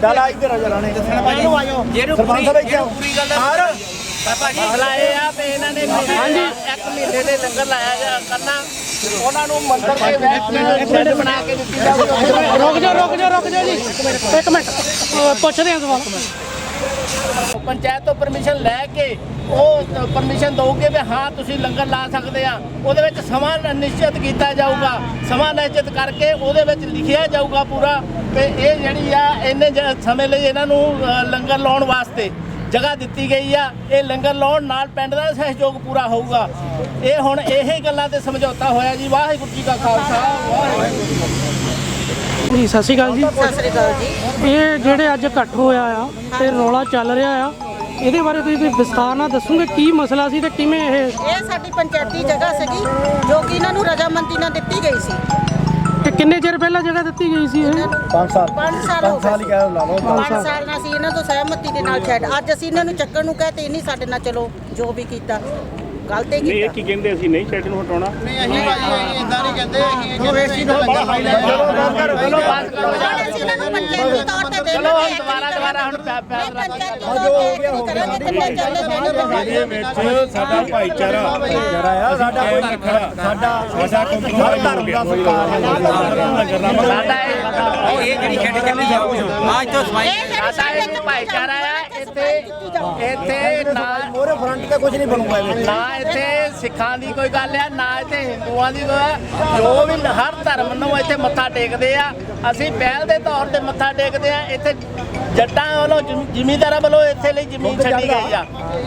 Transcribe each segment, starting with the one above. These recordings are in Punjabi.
ਆ ਇੱਧਰ ਆ ਜਰਾ ਨੇ। ਜਿਹਨੂੰ ਸਰਪੰਚ ਸਾਹਿਬ ਇੱਥੇ ਆਓ। ਪੂਰੀ ਗੱਲ ਹੈ ਲਾਏ ਆ ਤੇ ਇਹਨਾਂ ਨੇ ਹਾਂਜੀ। ਇੱਕ ਮਹੀਨੇ ਦੇ ਲੰਗਰ ਲਾਇਆ ਜਾ ਕਰਨਾ। ਉਹਨਾਂ ਨੂੰ ਮੰਦਰ ਦੇ ਵਿੱਚ ਸ਼ੈੱਡ ਬਣਾ ਕੇ ਦਿੱਤੀ ਰੁਕ ਜਾ ਰੁਕ ਜਾ ਰੁਕ ਜਾ ਜੀ। ਇੱਕ ਮਿੰਟ। ਪੁੱਛਦੇ ਆ ਸਵਾਲ। ਪੰਚਾਇਤ ਤੋਂ ਪਰਮਿਸ਼ਨ ਲੈ ਕੇ ਉਹ ਪਰਮਿਸ਼ਨ ਦਊਗੇ ਵੀ ਹਾਂ, ਤੁਸੀਂ ਲੰਗਰ ਲਾ ਸਕਦੇ ਆ। ਉਹਦੇ ਵਿੱਚ ਸਮਾਂ ਨਿਸ਼ਚਿਤ ਕੀਤਾ ਜਾਊਗਾ। ਸਮਾਂ ਨਿਸ਼ਚਿਤ ਕਰਕੇ ਉਹਦੇ ਵਿੱਚ ਲਿਖਿਆ ਜਾਊਗਾ ਪੂਰਾ। ਤੇ ਇਹ ਜਿਹੜੀ ਆ, ਇੰਨੇ ਜ- ਸਮੇਂ ਲਈ ਇਹਨਾਂ ਨੂੰ ਲੰਗਰ ਲਾਉਣ ਵਾਸਤੇ ਜਗ੍ਹਾ ਦਿੱਤੀ ਗਈ ਆ। ਇਹ ਲੰਗਰ ਲਾਉਣ ਨਾਲ ਪਿੰਡ ਦਾ ਸਹਿਯੋਗ ਪੂਰਾ ਹੋਊਗਾ। ਇਹ ਹੁਣ ਇਹੀ ਗੱਲਾਂ ਤੇ ਸਮਝੌਤਾ ਹੋਇਆ ਜੀ। ਵਾਹਿਗੁਰੂ ਜੀ ਕਾ ਖਾਲਸਾ। ਵਾਹਿਗੁਰੂ ਜੀ ਸਤਿ ਸ਼੍ਰੀ ਅਕਾਲ ਜੀ। ਸਤਿ ਸ੍ਰੀ ਅਕਾਲ ਜੀ। ਇਹ ਜਿਹੜੇ ਅੱਜ ਇਕੱਠ ਹੋਇਆ ਆ ਤੇ ਰੌਲਾ ਚੱਲ ਰਿਹਾ ਆ ਇਹਦੇ ਬਾਰੇ ਤੁਸੀਂ ਕੋਈ ਵਿਸਥਾਰ ਨਾਲ ਦੱਸੋਗੇ ਕੀ ਮਸਲਾ ਸੀ ਤੇ ਕਿਵੇਂ ਇਹ ਇਹ ਸਾਡੀ ਪੰਚਾਇਤੀ ਜਗ੍ਹਾ ਸੀਗੀ ਜੋ ਕਿ ਇਹਨਾਂ ਨੂੰ ਰਜਾਮੰਦੀ ਨਾਲ ਦਿੱਤੀ ਗਈ ਸੀ। ਤੇ ਕਿੰਨੇ ਚਿਰ ਪਹਿਲਾਂ ਜਗ੍ਹਾ ਦਿੱਤੀ ਗਈ ਸੀ ਇਹ? ਇਹਨਾਂ ਨੂੰ 5 ਸਾਲ। 5 ਸਾਲ ਹੋ ਪੰਜ ਸਾਲ ਹੀ ਗਏ ਲਓ ਪੰਜ ਸਾਲ। ਨਾਲ ਅਸੀਂ ਇਹਨਾਂ ਤੋਂ ਸਹਿਮਤੀ ਦੇ ਨਾਲ ਛੱਡ ਅੱਜ ਅਸੀਂ ਇਹਨਾਂ ਨੂੰ ਚੱਕਣ ਨੂੰ ਕਹਤੇ ਇਹ ਨਹੀਂ ਸਾਡੇ ਨਾਲ ਚਲੋ ਜੋ ਵੀ ਕੀਤਾ। ਗਲਤ ਹੀ ਨਹੀਂ ਇਹ ਕੀਤਾ। ਕੀ ਕਹਿੰਦੇ ਅਸੀਂ? ਨਹੀਂ ਸ਼ੈੱਡ ਨੂੰ ਹਟਾਉਣਾ? ਚਲੋ ਬਾਤ ਕਰੋ ਹੁਣ ਅਸੀਂ ਇਹਨਾਂ ਨੂੰ ਪੰਚਾਇਤੀ ਤੌਰ ਤੇ ਦੇ ਚਲੋ ਹੁਣ ਦੁਬਾਰਾ ਦੁਬਾਰਾ ਹੁਣ ਨਹੀਂ ਪੰਚਾਇਤੀ ਤੌਰ ਤੇ ਅਸੀਂ ਕਰਾਂਗੇ ਕਿੰਨੇ ਚੱਲੇ ਦੇਣੇ ਵਿੱਚ ਸਾਡਾ ਭਾਈਚਾਰਾ ਜਰਾ ਆ ਸਾਡਾ ਕੋਈ ਸਾਡਾ ਸਾਡਾ ਦਾ ਸਤਿਕਾਰ ਹੈ। ਸਾਡਾ ਇਹ ਇਹ ਜਿਹੜੀ ਖੇਡ ਚੱਲੀ ਜਾਊਗੀ ਆ ਇੱਥੋਂ ਸਮਾਈ ਇਹ ਜਿਹੜੀ ਸਾਡਾ ਇੱਕ ਭਾਈਚਾਰਾ ਆ ਇੱਥੇ ਇੱਥੇ ਨਾ ਮੋਰੇ ਫਰੰਟ ਤੇ ਕੁਝ ਨਹੀਂ ਬਣੂਗਾ ਇਹਦੇ ਨਾ ਇੱਥੇ ਸਿੱਖਾਂ ਦੀ ਕੋਈ ਗੱਲ ਆ ਨਾ ਇੱਥੇ ਹਿੰਦੂਆਂ ਦੀ ਕੋਈ ਆ। ਜੋ ਵੀ ਹਰ ਧਰਮ ਨੂੰ ਇੱਥੇ ਮੱਥਾ ਟੇਕਦੇ ਆ ਅਸੀਂ ਪਹਿਲ ਦੇ ਤੌਰ ਤੇ ਮੱਥਾ ਟੇਕਦੇ ਆ ਇੱਥੇ ਜੱਟਾਂ ਵੱਲੋਂ ਜ਼ਮੀ- ਜ਼ਿਮੀਂਦਾਰਾਂ ਵੱਲੋਂ ਇੱਥੇ ਲਈ ਜ਼ਮੀਨ ਛੱਡੀ ਗਈ ਆ।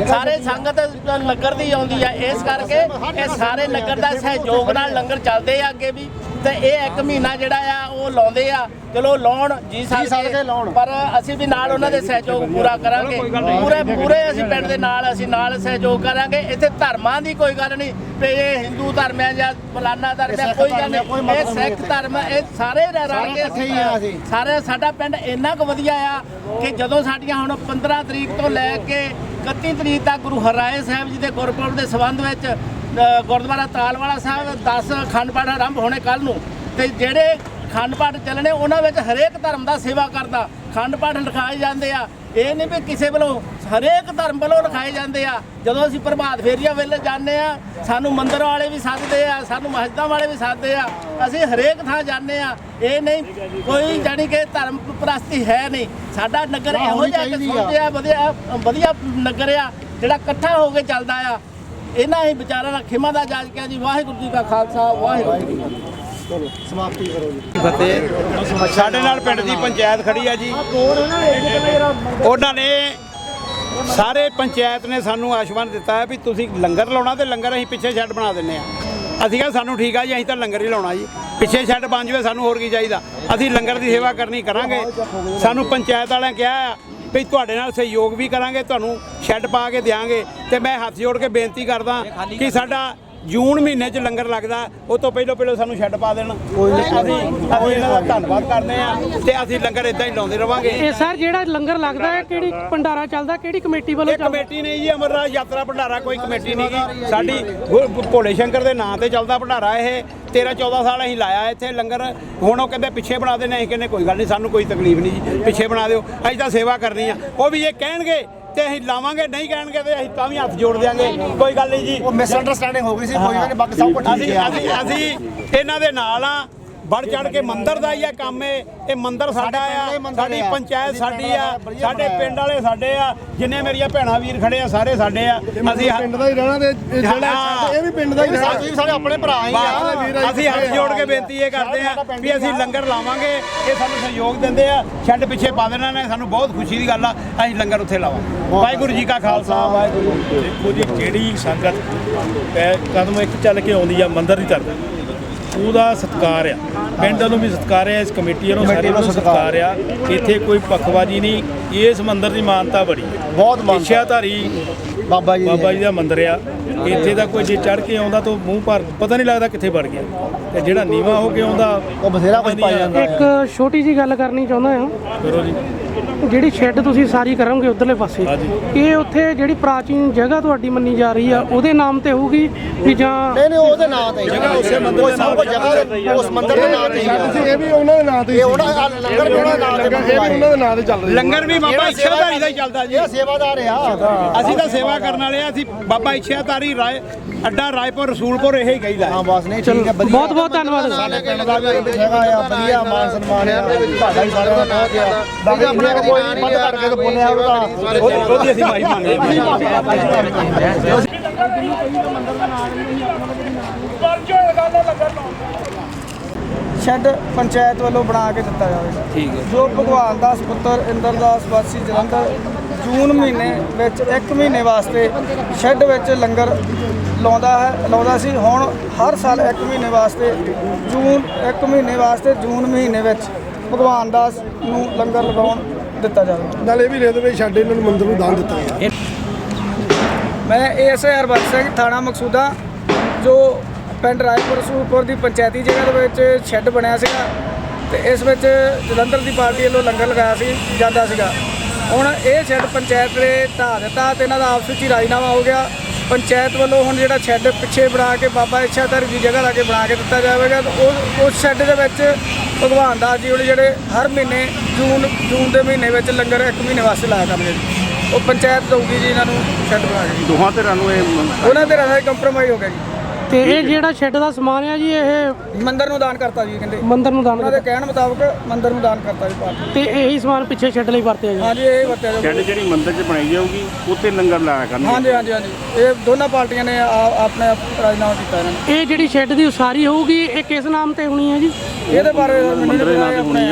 ਸਾਰੇ ਸੰਗਤ ਨਗਰ ਦੀ ਆਉਂਦੀ ਆ ਇਸ ਕਰਕੇ ਇਹ ਸਾਰੇ ਨਗਰ ਦਾ ਸਹਿਯੋਗ ਨਾਲ ਲੰਗਰ ਚੱਲਦੇ ਆ ਅੱਗੇ ਵੀ। ਤੇ ਇਹ ਇੱਕ ਮਹੀਨਾ ਜਿਹੜਾ ਆ ਉਹ ਲਾਉਂਦੇ ਆ। ਚਲੋ ਲਾਉਣ ਜੀ ਸਕਦੇ ਪਰ ਅਸੀਂ ਵੀ ਨਾਲ ਉਹਨਾਂ ਦੇ ਸਹਿਯੋਗ ਪੂਰਾ ਕਰਾਂਗੇ। ਪੂਰੇ ਪੂਰੇ ਅਸੀਂ ਪਿੰਡ ਦੇ ਨਾਲ ਅਸੀਂ ਨਾਲ ਸਹਿਯੋਗ ਕਰਾਂਗੇ। ਇੱਥੇ ਧਰਮਾਂ ਦੀ ਕੋਈ ਗੱਲ ਨਹੀਂ ਵੀ ਇਹ ਹਿੰਦੂ ਧਰਮ ਹੈ ਜਾਂ ਫਲਾਨਾ ਧਰਮ ਹੈ ਕੋਈ ਗੱਲ ਨਹੀਂ। ਇਹ ਸਿੱਖ ਧਰਮ ਹੈ, ਇਹ ਸਾਰੇ ਰਲ ਕੇ ਅਸੀਂ ਸਾਰੇ ਸਾਡਾ ਪਿੰਡ ਇੰਨਾ ਕੁ ਵਧੀਆ ਆ ਕਿ ਜਦੋਂ ਸਾਡੀਆਂ ਹੁਣ 15 ਤਰੀਕ ਤੋਂ ਲੈ ਕੇ 31 ਤਰੀਕ ਤੱਕ ਗੁਰੂ ਹਰਾਏ ਸਾਹਿਬ ਜੀ ਦੇ ਗੁਰਪੁਰਬ ਦੇ ਸੰਬੰਧ ਵਿੱਚ ਗੁਰਦੁਆਰਾ ਤਾਲਵਾਲਾ ਸਾਹਿਬ 10 ਅਖੰਡ ਪਾਠ ਆਰੰਭ ਹੋਣੇ ਕੱਲ ਨੂੰ। ਤੇ ਜਿਹੜੇ ਖੰਡ ਪਾਠ ਚੱਲਣੇ ਉਹਨਾਂ ਵਿੱਚ ਹਰੇਕ ਧਰਮ ਦਾ ਸੇਵਾ ਕਰਦਾ। ਖੰਡ ਪਾਠ ਲਿਖਾਏ ਜਾਂਦੇ ਆ। ਇਹ ਨਹੀਂ ਵੀ ਕਿਸੇ ਵੱਲੋਂ ਹਰੇਕ ਧਰਮ ਵੱਲੋਂ ਲਿਖਾਏ ਜਾਂਦੇ ਆ। ਜਦੋਂ ਅਸੀਂ ਪ੍ਰਭਾਤ ਫੇਰੀਆਂ ਵੇਲੇ ਜਾਂਦੇ ਆ ਸਾਨੂੰ ਮੰਦਿਰ ਵਾਲੇ ਵੀ ਸੱਦਦੇ ਆ ਸਾਨੂੰ ਮਸਜਿਦਾਂ ਵਾਲੇ ਵੀ ਸੱਦਦੇ ਆ। ਅਸੀਂ ਹਰੇਕ ਥਾਂ ਜਾਂਦੇ ਆ। ਇਹ ਨਹੀਂ ਕੋਈ ਜਾਣੀ ਕਿ ਧਰਮ ਪ੍ਰਸਤੀ ਹੈ ਨਹੀਂ। ਸਾਡਾ ਨਗਰ ਇਹੋ ਜਿਹਾ ਕਿਸਮ ਆ। ਵਧੀਆ ਵਧੀਆ ਨਗਰ ਆ ਜਿਹੜਾ ਇਕੱਠਾ ਹੋ ਕੇ ਚੱਲਦਾ ਆ। ਇਹਨਾਂ ਹੀ ਵਿਚਾਰਾਂ ਦਾ ਖਿਮਾ ਦਾ ਜਾਜ ਕਿਹਾ ਜੀ, ਵਾਹਿਗੁਰੂ ਜੀ ਕਾ ਖਾਲਸਾ, ਵਾਹਿਗੁਰੂ ਜੀ ਕੀ ਫਤਿਹ। ਸਾਡੇ ਨਾਲ ਪਿੰਡ ਦੀ ਪੰਚਾਇਤ ਖੜੀ ਆ ਜੀ। ਉਹਨਾਂ ਨੇ ਸਾਰੇ ਪੰਚਾਇਤ ਨੇ ਸਾਨੂੰ ਆਸ਼ਵਾਨ ਦਿੱਤਾ ਹੈ ਵੀ ਤੁਸੀਂ ਲੰਗਰ ਲਾਉਣਾ ਤੇ ਲੰਗਰ ਅਸੀਂ ਪਿੱਛੇ ਸ਼ੈੱਡ ਬਣਾ ਦਿੰਨੇ ਆ ਅਸੀਂ ਕਿਹਾ ਸਾਨੂੰ ਠੀਕ ਆ ਜੀ, ਅਸੀਂ ਤਾਂ ਲੰਗਰ ਹੀ ਲਾਉਣਾ ਜੀ। ਪਿੱਛੇ ਸ਼ੈੱਡ ਬਣ ਜਾਵੇ ਸਾਨੂੰ ਹੋਰ ਕੀ ਚਾਹੀਦਾ। ਅਸੀਂ ਲੰਗਰ ਦੀ ਸੇਵਾ ਕਰਨੀ ਕਰਾਂਗੇ। ਸਾਨੂੰ ਪੰਚਾਇਤ ਵਾਲਿਆਂ ਕਿਹਾ ਆ ਵੀ ਤੁਹਾਡੇ ਨਾਲ ਸਹਿਯੋਗ ਵੀ ਕਰਾਂਗੇ ਤੁਹਾਨੂੰ ਸ਼ੈੱਡ ਪਾ ਕੇ ਦਿਆਂਗੇ ਤੇ ਮੈਂ ਹੱਥ ਜੋੜ ਕੇ ਬੇਨਤੀ ਕਰਦਾ ਕਿ ਸਾਡਾ ਜੂਨ ਮਹੀਨੇ 'ਚ ਲੰਗਰ ਲੱਗਦਾ ਉਹ ਤੋਂ ਪਹਿਲਾਂ ਪਹਿਲਾਂ ਸਾਨੂੰ ਸ਼ੈੱਡ ਪਾ ਦੇਣ। ਅਸੀਂ ਅਸੀਂ ਇਹਨਾਂ ਦਾ ਧੰਨਵਾਦ ਕਰਦੇ ਆ ਤੇ ਅਸੀਂ ਲੰਗਰ ਇਦਾਂ ਹੀ ਲਾਉਂਦੇ ਰਵਾਂਗੇ। ਇਹ ਸਰ ਜਿਹੜਾ ਲੰਗਰ ਲੱਗਦਾ ਹੈ ਕਿਹੜੀ ਭੰਡਾਰਾ ਚੱਲਦਾ ਕਿਹੜੀ ਕਮੇਟੀ ਵੱਲੋਂ ਇਹ ਚੱਲਦਾ? ਕਮੇਟੀ ਨਹੀਂ ਜੀ ਅਮਰਨਾਥ ਯਾਤਰਾ ਭੰਡਾਰਾ ਕੋਈ ਕਮੇਟੀ ਨਹੀਂ ਗੀ ਸਾਡੀ ਗੁਰ- ਭੋਲੇ ਸ਼ੰਕਰ ਦੇ ਨਾਂ ਤੇ ਚੱਲਦਾ ਭੰਡਾਰਾ ਇਹ। 13 14 ਸਾਲ ਅਸੀਂ ਲਾਇਆ ਇੱਥੇ ਲੰਗਰ। ਹੁਣ ਉਹ ਕਹਿੰਦੇ ਪਿੱਛੇ ਬਣਾ ਦੇਣੇ ਅਸੀਂ ਕਹਿੰਦੇ ਕੋਈ ਗੱਲ ਨਹੀਂ ਸਾਨੂੰ ਕੋਈ ਤਕਲੀਫ ਨਹੀਂ ਜੀ। ਪਿੱਛੇ ਬਣਾ ਦਿਓ। ਅਸੀਂ ਤਾਂ ਸੇਵਾ ਕਰਨੀ ਆ। ਉਹ ਵੀ ਇਹ ਕਹਿਣਗੇ ਤੇ ਅਸੀਂ ਲਾਵਾਂਗੇ ਨਹੀਂ ਕਹਿਣਗੇ ਤੇ ਅਸੀਂ ਤਾਂ ਵੀ ਹੱਥ ਜੋੜ ਦਿਆਂਗੇ। ਕੋਈ ਗੱਲ ਨਹੀਂ ਜੀ। ਉਹ ਮਿਸ ਅੰਡਰਸਟੈਂਡਿੰਗ ਹੋ ਗਈ ਸੀ ਕੋਈ ਨਹੀਂ ਬਾਕੀ ਸਭ ਕੁਝ ਠੀਕ ਅਸੀਂ ਹੈ। ਅਸੀਂ ਅਸੀਂ ਇਹਨਾਂ ਦੇ ਨਾਲ ਆ ਵੱਧ ਚੜ ਕੇ ਮੰਦਿਰ ਦਾ ਹੀ ਆ ਕੰਮ ਇਹ। ਇਹ ਮੰਦਿਰ ਸਾਡਾ ਆ ਸਾਡੀ ਪੰਚਾਇਤ ਸਾਡੀ ਆ ਸਾਡੇ ਪਿੰਡ ਵਾਲੇ ਸਾਡੇ ਆ ਜਿੰਨੇ ਮੇਰੀਆਂ ਭੈਣਾਂ ਵੀਰ ਖੜੇ ਆ ਸਾਰੇ ਸਾਡੇ ਆ। ਅਸੀਂ ਪਿੰਡ ਦਾ ਹੀ ਰਹਿਣਾ ਤੇ ਇਹ ਜਿਹੜਾ। ਇਹ ਵੀ ਪਿੰਡ ਦਾ ਹੀ ਰਹਿਣਾ। ਤੁਸੀਂ ਸਾਡੇ ਆਪਣੇ ਭਰਾ ਹੀ ਆ। ਅਸੀਂ ਹੱਥ ਜੋੜ ਕੇ ਬੇਨਤੀ ਇਹ ਕਰਦੇ ਆ ਵੀ ਅਸੀਂ ਲੰਗਰ ਲਾਵਾਂਗੇ ਇਹ ਸਾਨੂੰ ਸਹਿਯੋਗ ਦਿੰਦੇ ਆ ਛੱਡ ਪਿੱਛੇ ਪਾ ਦੇਣਾ ਨੇ ਸਾਨੂੰ ਬਹੁਤ ਖੁਸ਼ੀ ਦੀ ਗੱਲ ਆ ਅਸੀਂ ਲੰਗਰ ਉੱਥੇ ਲਾਵਾਂਗੇ। ਵਾਹਿਗੁਰੂ ਜੀ ਕਾ ਖਾਲਸਾ ਵਾਹਿਗੁਰੂ। ਜੀ ਕੀ ਫਤਿਹ। ਦੇਖੋ ਜੀ ਜਿਹੜੀ ਸੰਗਤ ਪੈ ਕਦਮ ਇੱਕ ਚੱਲ ਕੇ ਆਉਂਦੀ ਆ ਮੰਦਰ ਦੀ ਤਰਫ ਉਹਦਾ ਸਤਿਕਾਰ ਆ। ਪਿੰਡ ਨੂੰ ਵੀ ਸਤਿਕਾਰ ਆ ਇਸ ਕਮੇਟੀ ਨੂੰ ਸਾਰਿਆਂ ਨੂੰ ਸਤਿਕਾਰ ਆ। ਇੱਥੇ ਕੋਈ ਪੱਖਵਾਜੀ ਨਹੀਂ ਇਸ ਮੰਦਰ ਦੀ ਮਾਨਤਾ ਬੜੀ ਬਹੁਤ ਮਾਨਤਾ। ਇੱਛਾਧਾਰੀ ਬਾਬਾ ਜੀ ਬਾਬਾ ਜੀ ਦਾ ਮੰਦਿਰ ਆ। ਇੱਥੇ ਦਾ ਕੋਈ ਜੇ ਚੜ ਕੇ ਆਉਂਦਾ ਤਾਂ ਮੂੰਹ ਭਰ ਪਤਾ ਨਹੀਂ ਲੱਗਦਾ ਕਿੱਥੇ ਵੜ ਗਿਆ। ਤੇ ਜਿਹੜਾ ਨੀਵਾ ਹੋ ਕੇ ਆਉਂਦਾ ਉਹ ਬਥੇਰਾ ਕੁਝ ਪਾਈ ਜਾਂਦਾ। ਇੱਕ ਛੋਟੀ ਜੀ ਗੱਲ ਕਰਨੀ ਚਾਹੁੰਦਾ ਆ ਕਰੋ ਜੀ। ਜਿਹੜੀ ਸ਼ੈੱਡ ਤੁਸੀਂ ਸਾਰੀ ਕਰੋਗੇ ਉਧਰਲੇ ਪਾਸੇ। ਇਹ ਉੱਥੇ ਜਿਹੜੀ ਪ੍ਰਾਚੀਨ ਜਗ੍ਹਾ ਤੁਹਾਡੀ ਮੰਨੀ ਜਾ ਰਹੀ ਆ ਉਹਦੇ ਨਾਮ ਤੇ ਹੋਊਗੀ ਵੀ ਜਾਂ ਨਹੀਂ ਨਹੀਂ ਉਹਦੇ ਨਾਂ ਤੇ। ਜਗ੍ਹਾ ਉਸੇ ਮੰਦਿਰ ਦੇ ਕੁਝ ਜਗ੍ਹਾ ਉਸ ਮੰਦਿਰ ਦੇ ਨਾਂ ਤੇ ਹੀ ਇਹ ਵੀ ਉਹਨਾਂ ਦੇ ਨਾਂ ਤੇ ਇਹ ਉਹਨਾਂ ਦਾ ਲੰਗਰ ਵੀ ਉਹਨਾਂ ਦੇ ਨਾਂ ਤੇ ਇਹ ਵੀ ਉਹਨਾਂ ਦੇ ਨਾਂ ਤੇ ਚੱਲ ਲੰਗਰ ਵੀ ਬਾਬਾ ਇੱਛਾਧਾਰੀ ਦਾ ਹੀ ਚੱਲਦਾ ਜੀ। ਇਹ ਸੇਵਾਦਾਰ ਆ। ਅਸੀਂ ਤਾਂ ਸੇਵਾ ਕਰਨ ਵਾਲੇ ਆ ਅਸੀਂ ਬਾਬਾ ਇੱਛਾਧਾਰੀ ਰਾਏ ਅੱਡਾ ਰਾਏਪੁਰ ਰਸੂਲਪੁਰ ਇਹ ਹੀ ਕਹੀਦਾ ਹਾਂ ਬਸ ਨਹੀਂ ਠੀਕ ਹੈ ਵਧੀਆ ਬਹੁਤ ਬਹੁਤ ਧੰਨਵਾਦ ਸਾਡੇ ਪਿੰਡ ਦਾ ਵੀ ਹੈਗਾ ਆ ਵਧੀਆ ਮਾਨ ਸਨਮਾਨ ਆ ਤੁਹਾਡਾ ਵੀ ਸਾਰਿਆਂ ਦਾ ਬਹੁਤ ਆ ਬਾਕੀ ਆਪਣੇ ਕੋਈ ਨਹੀਂ ਪੱਤ ਕਰਕੇ ਤੇ ਪੁੰਨਿਆ ਉਹਦਾ ਉਹਦੀ ਅਸੀਂ ਮਾਈ ਮੰਗਦੇ ਸ਼ੈੱਡ ਪੰਚਾਇਤ ਵੱਲੋਂ ਬਣਾ ਕੇ ਦਿੱਤਾ ਜਾਵੇਗਾ ਠੀਕ ਹੈ। ਜੋ ਭਗਵਾਨ ਦਾਸ ਪੁੱਤਰ ਇੰਦਰਦਾਸ ਵਾਸੀ ਜਲੰਧਰ ਜੂਨ ਮਹੀਨੇ ਵਿੱਚ ਇੱਕ ਮਹੀਨੇ ਵਾਸਤੇ ਸ਼ੈੱਡ ਵਿੱਚ ਲੰਗਰ ਲਾਉਂਦਾ ਹੈ ਲਾਉਂਦਾ ਸੀ। ਹੁਣ ਹਰ ਸਾਲ ਇੱਕ ਮਹੀਨੇ ਵਾਸਤੇ ਜੂਨ ਇੱਕ ਮਹੀਨੇ ਵਾਸਤੇ ਜੂਨ ਮਹੀਨੇ ਵਿੱਚ ਭਗਵਾਨ ਦਾਸ ਨੂੰ ਲੰਗਰ ਲਗਾਉਣ ਦਿੱਤਾ ਜਾਵੇਗਾ ਨਾਲੇ ਵੀ ਦੇ ਦੇਵੇ ਛੱਡ ਇਹਨਾਂ ਨੂੰ ਮੰਦਿਰ ਨੂੰ ਦਾਨ ਦਿੱਤਾ ਗਿਆ। ਮੈਂ ਏਐਸਆਈ ਹਰਬੰਸ ਸਿੰਘ ਥਾਣਾ ਮਕਸੂਦਾ ਜੋ ਪਿੰਡ ਰਾਏਪੁਰ ਸੂਰਪੁਰ ਦੀ ਪੰਚਾਇਤੀ ਜਗ੍ਹਾ ਦੇ ਵਿੱਚ ਸ਼ੈੱਡ ਬਣਿਆ ਸੀਗਾ ਤੇ ਇਸ ਵਿੱਚ ਜਲੰਧਰ ਦੀ ਪਾਰਟੀ ਵੱਲੋਂ ਲੰਗਰ ਲਗਾਇਆ ਸੀ ਜਾਂਦਾ ਸੀਗਾ। ਹੁਣ ਇਹ ਸ਼ੈੱਡ ਪੰਚਾਇਤ ਨੇ ਢਾਹ ਦਿੱਤਾ ਤੇ ਇਹਨਾਂ ਦਾ ਆਪਸ ਵਿੱਚ ਹੀ ਰਾਜੀਨਾਮਾ ਹੋ ਗਿਆ। ਪੰਚਾਇਤ ਵੱਲੋਂ ਹੁਣ ਜਿਹੜਾ ਸ਼ੈੱਡ ਪਿੱਛੇ ਬਣਾ ਕੇ ਬਾਬਾ ਇੱਛਾਧਾਰੀ ਦੀ ਜਗ੍ਹਾ ਲਾ ਕੇ ਬਣਾ ਕੇ ਦਿੱਤਾ ਜਾਵੇਗਾ ਤੇ ਉਹ ਉਸ ਸ਼ੈੱਡ ਦੇ ਵਿੱਚ ਭਗਵਾਨ ਦਾਸ ਜੀ ਉਹਨੇ ਜਿਹੜੇ ਹਰ ਮਹੀਨੇ ਜੂਨ ਜੂਨ ਦੇ ਮਹੀਨੇ ਵਿੱਚ ਲੰਗਰ ਇੱਕ ਮਹੀਨੇ ਵਾਸਤੇ ਲਾਇਆ ਕਰਨਗੇ ਜੀ ਉਹ ਪੰਚਾਇਤ ਦਊਗੀ ਜੀ ਇਹਨਾਂ ਨੂੰ ਸ਼ੈੱਡ ਬਣਾ ਕੇ। ਦੋਹਾਂ ਧਿਰਾਂ ਨੂੰ ਇਹ ਉਹਨਾਂ ਦੇ ਰਾਹੀਂ ਕੰਪਰੋਮਾਈਜ਼ ਹੋ ਗਿਆ ਜੀ। ਤੇ ਇਹ ਜਿਹੜਾ ਸ਼ੈੱਡ ਦਾ ਸਮਾਨ ਆ ਜੀ ਇਹ ਮੰਦਰ ਨੂੰ ਦਾਨ ਕਰਤਾ ਜੀ ਕਹਿੰਦੇ। ਮੰਦਰ ਨੂੰ ਦਾਨ ਉਹਨਾਂ ਦੇ ਕਹਿਣ ਮੁਤਾਬਕ ਮੰਦਰ ਨੂੰ ਦਾਨ ਕਰਤਾ ਜੀ ਪਾਰਟੀ ਤੇ ਇਹੀ ਸਮਾਨ ਪਿੱਛੇ ਸ਼ੈੱਡ ਲਈ ਵਰਤਿਆ ਜੀ। ਹਾਂਜੀ ਇਹ ਵਰਤਿਆ ਜਾਊਗਾ। ਸ਼ੈੱਡ ਜਿਹੜੀ ਮੰਦਿਰ 'ਚ ਬਣਾਈ ਜਾਊਗੀ ਉੱਥੇ ਲੰਗਰ ਲਾਇਆ ਕਰਨਗੇ। ਹਾਂਜੀ ਹਾਂਜੀ ਹਾਂਜੀ। ਇਹ ਦੋਨਾਂ ਪਾਰਟੀਆਂ ਨੇ ਆ- ਆਪਣੇ ਆਪ ਰਾਜਨਾਮਾ ਕੀਤਾ ਇਹਨਾਂ ਨੇ। ਇਹ ਜਿਹੜੀ ਸ਼ੈੱਡ ਦੀ ਉਸਾਰੀ ਹੋਊਗੀ ਇਹ ਕਿਸ ਨਾਮ ਤੇ ਹੋਣੀ ਹੈ ਜੀ? ਇਹਦੇ ਬਾਰੇ ਮੈਨੂੰ ਨਹੀਂ ਪਤਾ ਇਹ ਆਪਣੇ